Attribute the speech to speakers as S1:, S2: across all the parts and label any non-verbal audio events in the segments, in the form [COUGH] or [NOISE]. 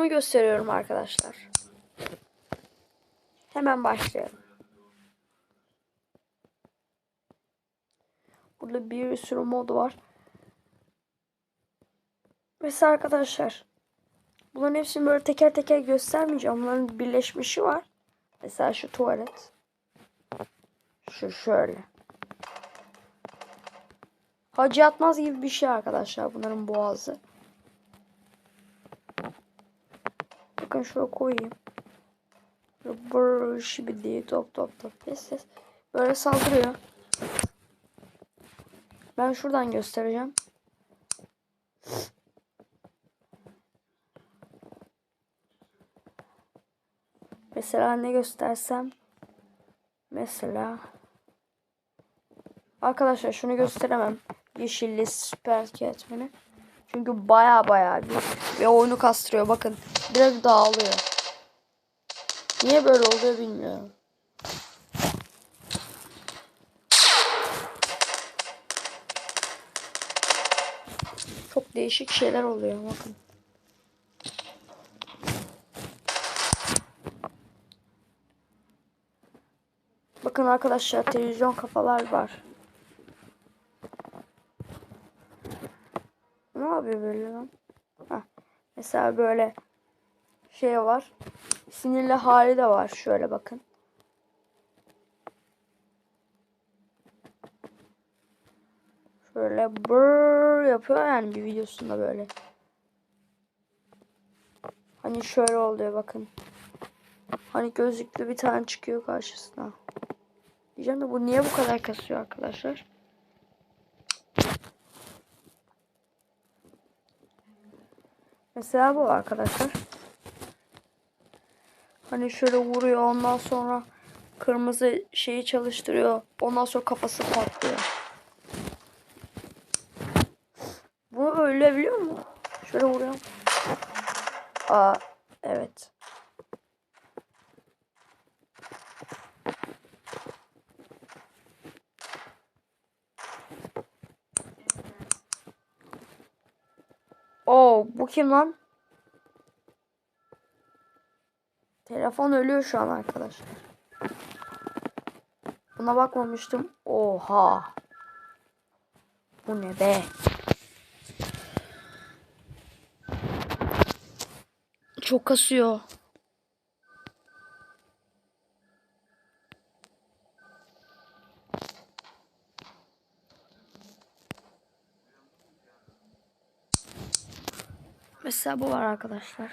S1: modlarımı gösteriyorum arkadaşlar. Hemen başlayalım. Burada bir sürü mod var. Mesela arkadaşlar bunların hepsini böyle teker teker göstermeyeceğim. Bunların birleşmişi var. Mesela şu tuvalet. Şu şöyle. Hacı atmaz gibi bir şey arkadaşlar bunların boğazı. Bakın şöyle koyayım. Şibi diye top top top ses ses. Böyle saldırıyor. Ben şuradan göstereceğim. Mesela ne göstersem mesela arkadaşlar şunu gösteremem. Yeşilli süper etmeni. Çünkü baya baya bir ve oyunu kastırıyor. Bakın direkt dağılıyor. Niye böyle oluyor bilmiyorum. Çok değişik şeyler oluyor bakın. Bakın arkadaşlar televizyon kafalar var. Yapıyor böyle lan? Heh. Mesela böyle şey var. Sinirli hali de var. Şöyle bakın. Şöyle brrr yapıyor yani bir videosunda böyle. Hani şöyle oluyor bakın. Hani gözlüklü bir tane çıkıyor karşısına. Diyeceğim de bu niye bu kadar kasıyor arkadaşlar? Mesela bu arkadaşlar. Hani şöyle vuruyor ondan sonra kırmızı şeyi çalıştırıyor. Ondan sonra kafası patlıyor. Bu öyle biliyor mu? Şöyle vuruyor. Aa evet. Oo bu kim lan? Telefon ölüyor şu an arkadaşlar. Buna bakmamıştım. Oha. Bu ne be? Çok kasıyor. Mesela bu var arkadaşlar.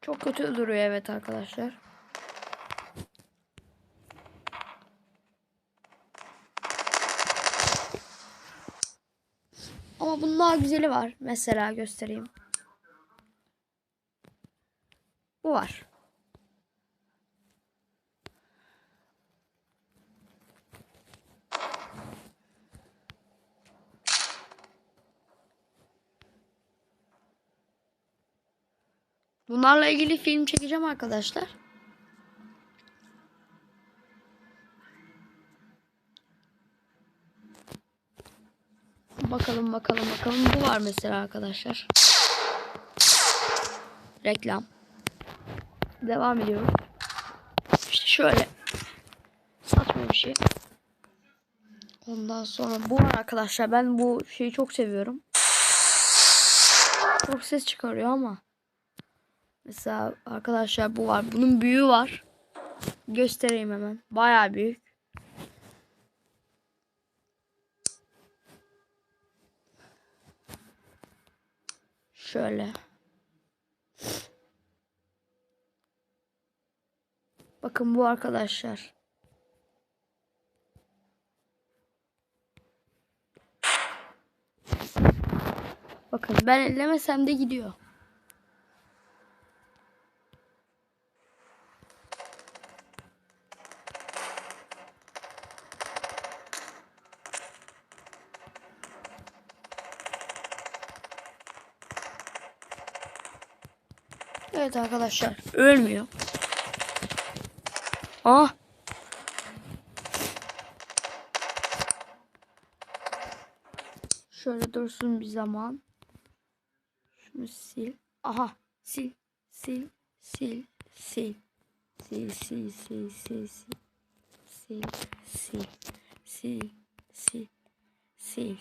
S1: Çok kötü duruyor evet arkadaşlar. Ama bunun daha güzeli var. Mesela göstereyim. Bu var. Bunlarla ilgili film çekeceğim arkadaşlar. Bakalım bakalım bakalım. Bu var mesela arkadaşlar. Reklam. Devam ediyoruz. İşte şöyle. Saçma bir şey. Ondan sonra bu var arkadaşlar. Ben bu şeyi çok seviyorum. Çok ses çıkarıyor ama. Mesela arkadaşlar bu var. Bunun büyüğü var. Göstereyim hemen. Baya büyük. Şöyle. Bakın bu arkadaşlar. Bakın ben ellemesem de gidiyor. Evet arkadaşlar ölmüyor. Ah. Şöyle dursun bir zaman. Şunu sil. Aha sil. Sil. Sil. Sil. Sil sil sil sil sil. Sil sil. Sil sil. Sil.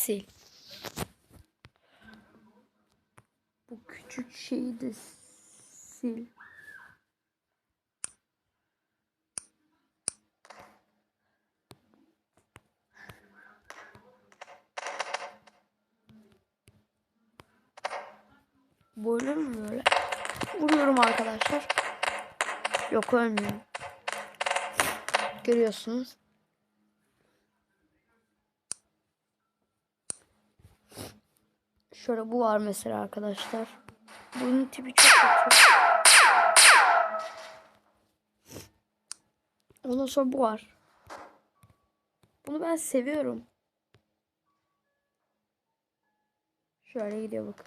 S1: Sil. Bu küçük şeyi de sil. Böyle mi böyle? Vuruyorum arkadaşlar. Yok ölmüyorum. Görüyorsunuz. Şöyle bu var mesela arkadaşlar. Bunun tipi çok kötü. Ondan sonra bu var. Bunu ben seviyorum. Şöyle gidiyor bak.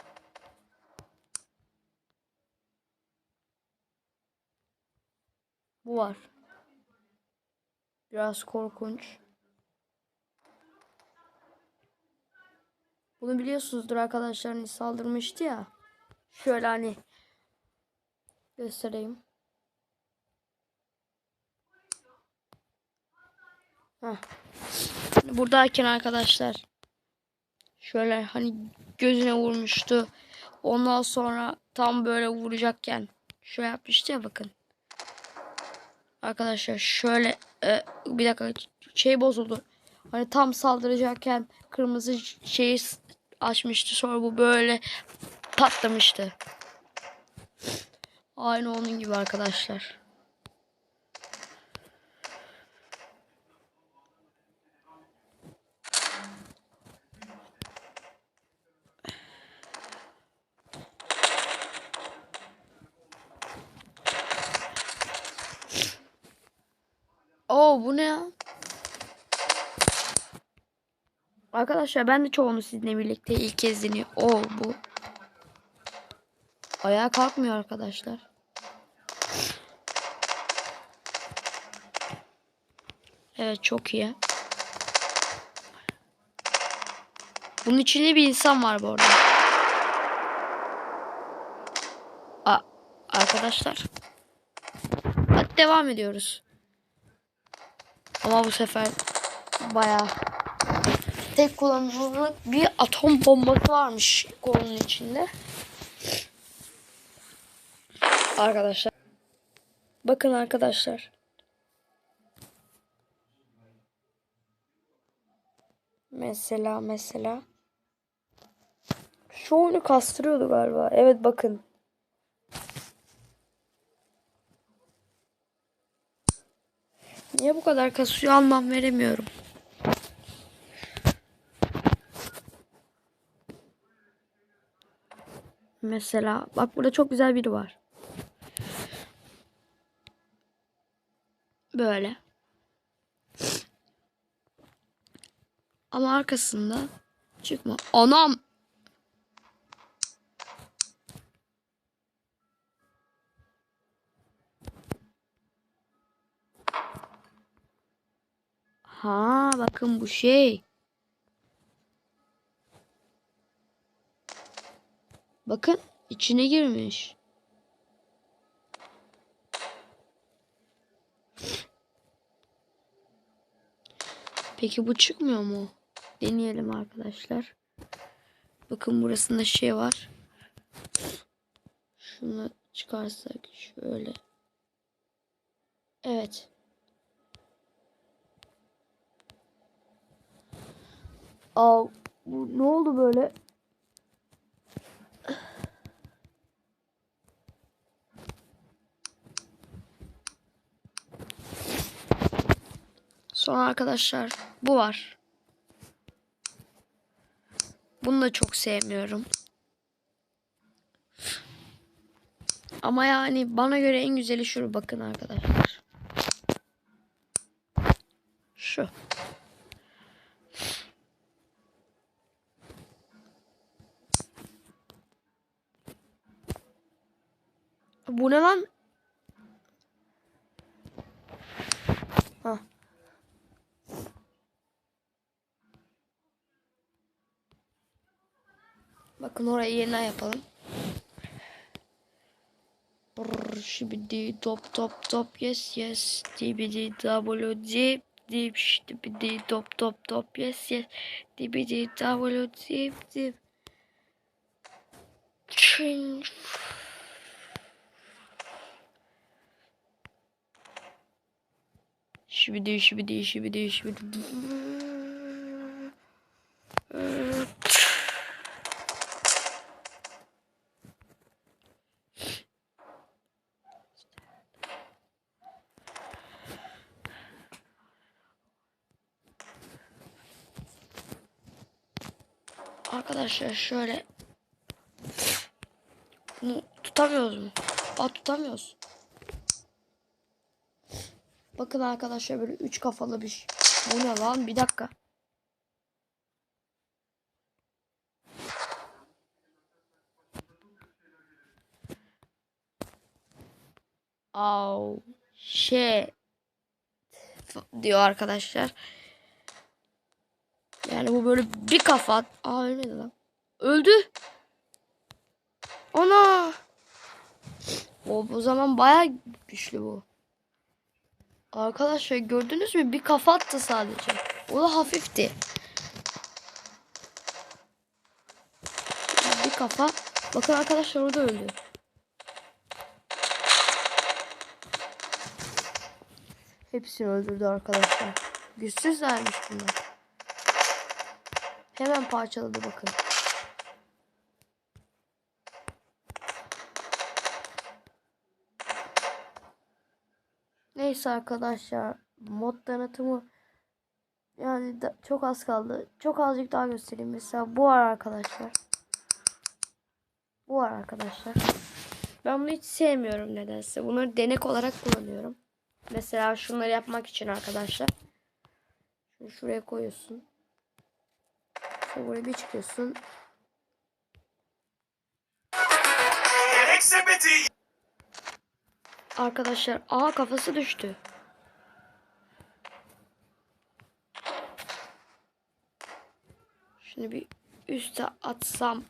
S1: Bu var. Biraz korkunç. Bunu biliyorsunuzdur arkadaşlar saldırmıştı ya. Şöyle hani göstereyim. Heh. Buradayken arkadaşlar şöyle hani gözüne vurmuştu. Ondan sonra tam böyle vuracakken şöyle yapmıştı ya bakın. Arkadaşlar şöyle e, bir dakika şey bozuldu. Hani tam saldıracakken kırmızı şeyi açmıştı. Sonra bu böyle patlamıştı. Aynı onun gibi arkadaşlar. Oo bu ne ya? Arkadaşlar ben de çoğunu sizinle birlikte ilk kez deniyorum. Oo bu. Ayağa kalkmıyor arkadaşlar. Evet çok iyi. Bunun içinde bir insan var bu arada. A arkadaşlar. Hadi devam ediyoruz. Ama bu sefer bayağı tek kullanımlık bir atom bombası varmış kolunun içinde. Arkadaşlar. Bakın arkadaşlar. Mesela mesela. Şu oyunu kastırıyordu galiba. Evet bakın. Niye bu kadar kasıyor anlam veremiyorum. Mesela bak burada çok güzel biri var. Böyle. Ama arkasında çıkma. Anam. Ha bakın bu şey. Bakın içine girmiş. Peki bu çıkmıyor mu? Deneyelim arkadaşlar. Bakın burasında şey var. Şunu çıkarsak şöyle. Evet. Aa, bu ne oldu böyle? Sonra arkadaşlar bu var. Bunu da çok sevmiyorum. Ama yani bana göre en güzeli şu bakın arkadaşlar. Şu. Bu ne lan? Hah. Bakın orayı yeniden yapalım. Şibidi top top top yes yes dibidi w dip dip şibidi top top top yes yes dibidi w dip dip Çin. Şibidi şibidi şibidi şibidi Arkadaşlar şöyle bunu tutamıyoruz mu? Aa tutamıyoruz. Bakın arkadaşlar böyle üç kafalı bir şey. Bu ne lan? Bir dakika. Au şey diyor arkadaşlar. Yani bu böyle bir kafa. Aa ölmedi lan. Öldü. Ana. O, o zaman baya güçlü bu. Arkadaşlar gördünüz mü? Bir kafa attı sadece. O da hafifti. Bir kafa. Bakın arkadaşlar o da öldü. Hepsini öldürdü arkadaşlar. Güçsüzlermiş bunlar. Hemen parçaladı bakın. Neyse arkadaşlar mod tanıtımı yani da, çok az kaldı. Çok azıcık daha göstereyim. Mesela bu var arkadaşlar. Bu var arkadaşlar. Ben bunu hiç sevmiyorum nedense. Bunları denek olarak kullanıyorum. Mesela şunları yapmak için arkadaşlar. Şunu şuraya koyuyorsun. Buraya bir çıkıyorsun. Arkadaşlar aha kafası düştü. Şunu bir üste atsam.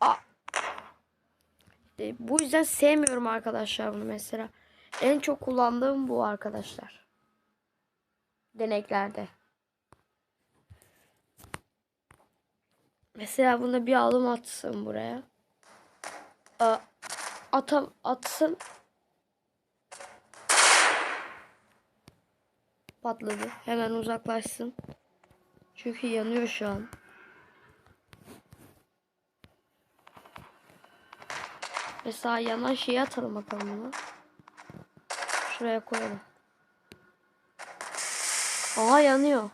S1: Aa. İşte bu yüzden sevmiyorum arkadaşlar bunu mesela. En çok kullandığım bu arkadaşlar. Deneklerde. Mesela bunda bir alım atsın buraya. Atam atsın. Patladı. Hemen uzaklaşsın. Çünkü yanıyor şu an. Mesela yanan şeyi atalım bakalım bunu. Şuraya koyalım. Aha yanıyor.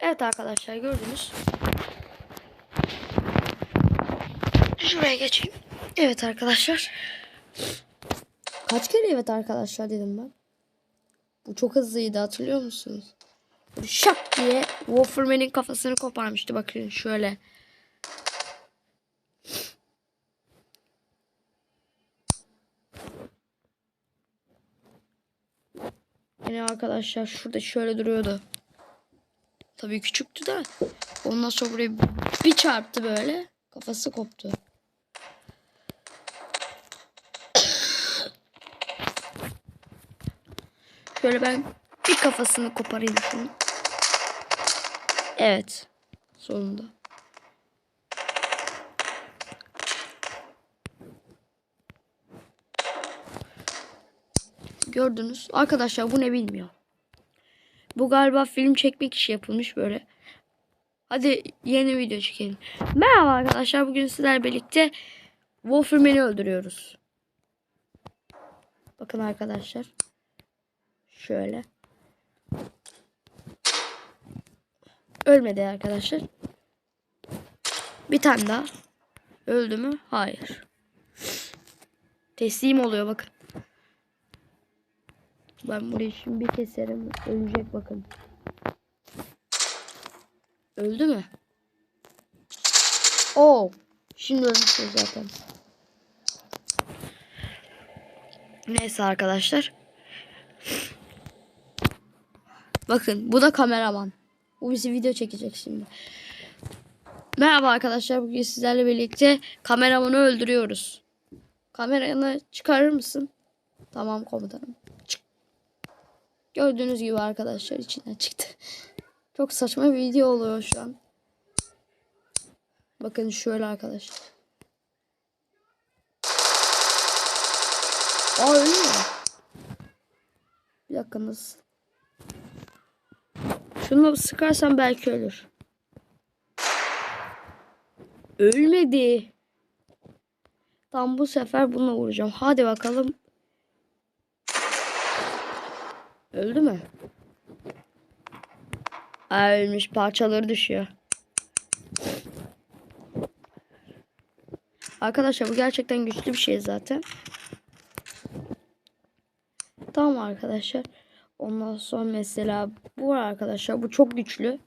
S1: Evet arkadaşlar gördünüz. Şuraya geçeyim. Evet arkadaşlar. Kaç kere evet arkadaşlar dedim ben. Bu çok hızlıydı hatırlıyor musunuz? Şak diye Wolferman'in kafasını koparmıştı bakın şöyle. Yine arkadaşlar şurada şöyle duruyordu. Tabii küçüktü de. Ondan sonra buraya bir çarptı böyle. Kafası koptu. Şöyle ben bir kafasını koparayım şunu. Evet. Sonunda. Gördünüz. Arkadaşlar bu ne bilmiyor. Bu galiba film çekmek için yapılmış böyle. Hadi yeni video çekelim. Merhaba arkadaşlar. Bugün sizlerle birlikte Wolferman'i öldürüyoruz. Bakın arkadaşlar. Şöyle. Ölmedi arkadaşlar. Bir tane daha. Öldü mü? Hayır. Teslim oluyor bakın. Ben burayı şimdi keserim. Ölecek bakın. Öldü mü? Oo. Şimdi ölmüştür zaten. Neyse arkadaşlar. Bakın bu da kameraman. Bu bizi video çekecek şimdi. Merhaba arkadaşlar. Bugün sizlerle birlikte kameramanı öldürüyoruz. Kameranı çıkarır mısın? Tamam komutanım. Gördüğünüz gibi arkadaşlar içinden çıktı. [LAUGHS] Çok saçma bir video oluyor şu an. Bakın şöyle arkadaşlar. Aa. Bir dakika nasıl? Şunu sıkarsam belki ölür. Ölmedi. Tam bu sefer bununla vuracağım. Hadi bakalım. Öldü mü? Aa, ölmüş. Parçaları düşüyor. Arkadaşlar bu gerçekten güçlü bir şey zaten. Tamam arkadaşlar. Ondan sonra mesela bu var arkadaşlar. Bu çok güçlü.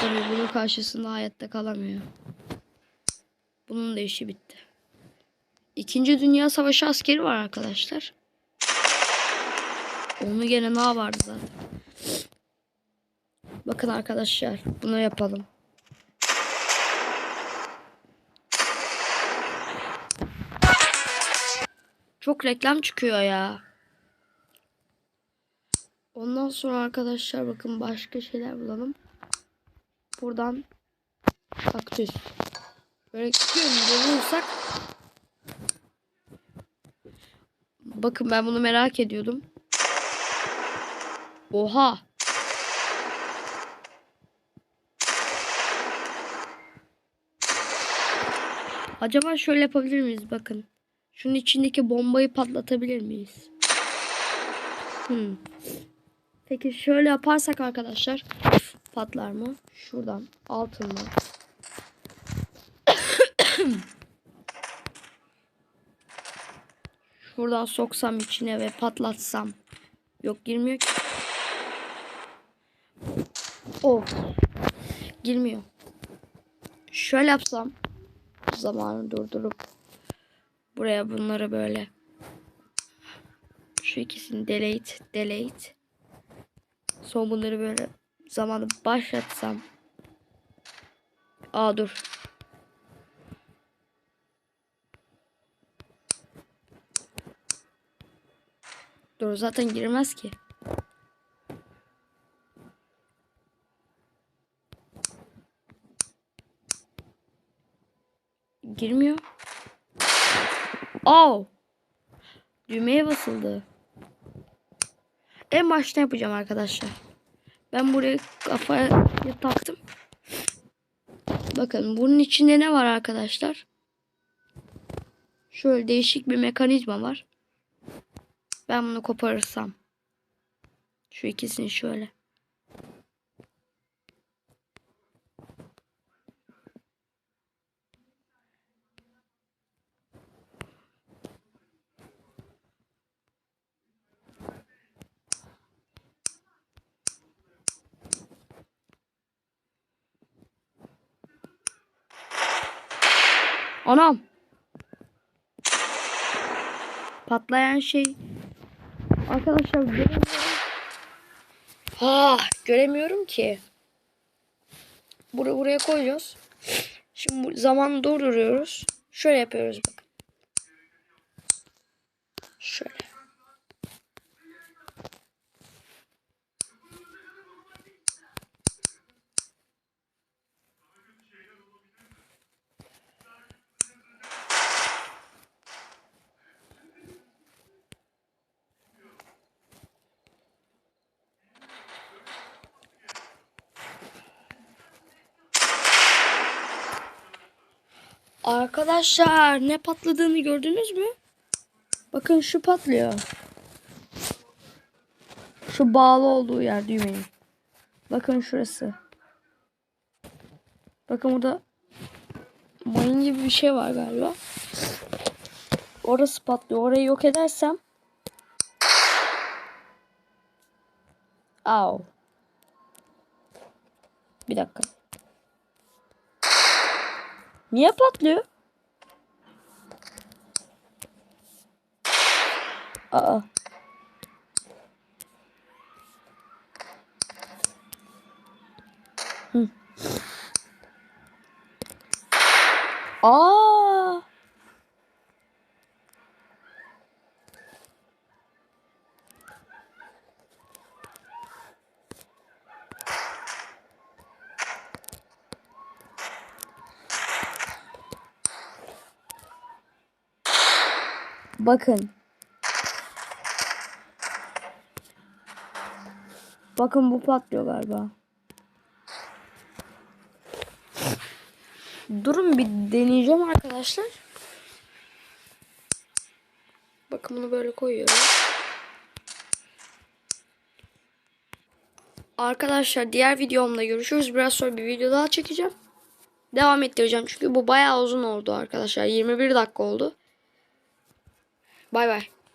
S1: Tabii bunun karşısında hayatta kalamıyor. Bunun da işi bitti. İkinci Dünya Savaşı askeri var arkadaşlar. Onu gene ne vardı zaten. Bakın arkadaşlar bunu yapalım. Çok reklam çıkıyor ya. Ondan sonra arkadaşlar bakın başka şeyler bulalım. Buradan kaktüs. Böyle bulursak Bakın ben bunu merak ediyordum. Oha. Acaba şöyle yapabilir miyiz? Bakın. Şunun içindeki bombayı patlatabilir miyiz? Hmm. Peki şöyle yaparsak arkadaşlar patlar mı? Şuradan altından. [COUGHS] Şuradan soksam içine ve patlatsam. Yok girmiyor ki. Oh. Girmiyor. Şöyle yapsam. Zamanı durdurup buraya bunları böyle şu ikisini delete delete son bunları böyle zamanı başlatsam aa dur dur zaten girmez ki girmiyor Oh. Düğmeye basıldı. En başta yapacağım arkadaşlar. Ben buraya kafaya taktım. Bakın bunun içinde ne var arkadaşlar? Şöyle değişik bir mekanizma var. Ben bunu koparırsam. Şu ikisini şöyle. Anam. Patlayan şey. Arkadaşlar göremiyorum. Ha, göremiyorum ki. Buraya buraya koyuyoruz. Şimdi zaman durduruyoruz. Şöyle yapıyoruz bak. Şöyle. Arkadaşlar ne patladığını gördünüz mü? Bakın şu patlıyor. Şu bağlı olduğu yer düğmenin. Bakın şurası. Bakın burada mayın gibi bir şey var galiba. Orası patlıyor. Orayı yok edersem Au. Bir dakika. M'y apporte-le. Oh. Ah. Oh. Hmm. Ah. Bakın. Bakın bu patlıyor galiba. Durun bir deneyeceğim arkadaşlar. Bakın bunu böyle koyuyorum. Arkadaşlar diğer videomda görüşürüz. Biraz sonra bir video daha çekeceğim. Devam ettireceğim çünkü bu bayağı uzun oldu arkadaşlar. 21 dakika oldu. Bay bay.